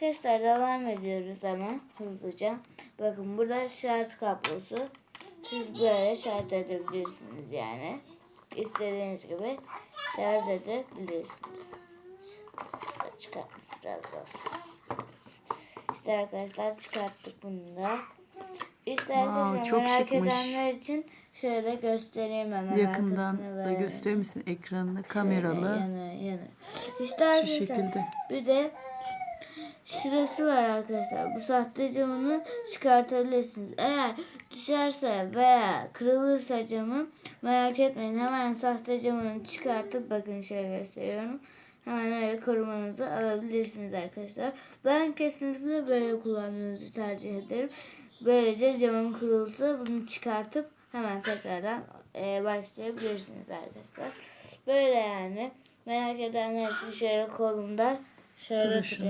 Arkadaşlar devam ediyoruz hemen hızlıca. Bakın burada şarj kablosu. Siz böyle şarj edebilirsiniz yani. İstediğiniz gibi şarj edebilirsiniz. Çıkartmış biraz zor. İşte arkadaşlar çıkarttık bunu da. İşte Wow, çok merak şıkmış. edenler için şöyle göstereyim hemen Yakından da gösterir misin ekranını Şöyle kameralı Yana, yana. İşte şu şekilde. bir de şurası var arkadaşlar. Bu sahte camını çıkartabilirsiniz. Eğer düşerse veya kırılırsa camı merak etmeyin. Hemen sahte camını çıkartıp bakın şöyle gösteriyorum. Hemen öyle korumanızı alabilirsiniz arkadaşlar. Ben kesinlikle böyle kullanmanızı tercih ederim. Böylece camın kırılsa bunu çıkartıp hemen tekrardan e, başlayabilirsiniz arkadaşlar. Böyle yani. Merak edenler için şöyle kolumda şöyle arkadaşlar.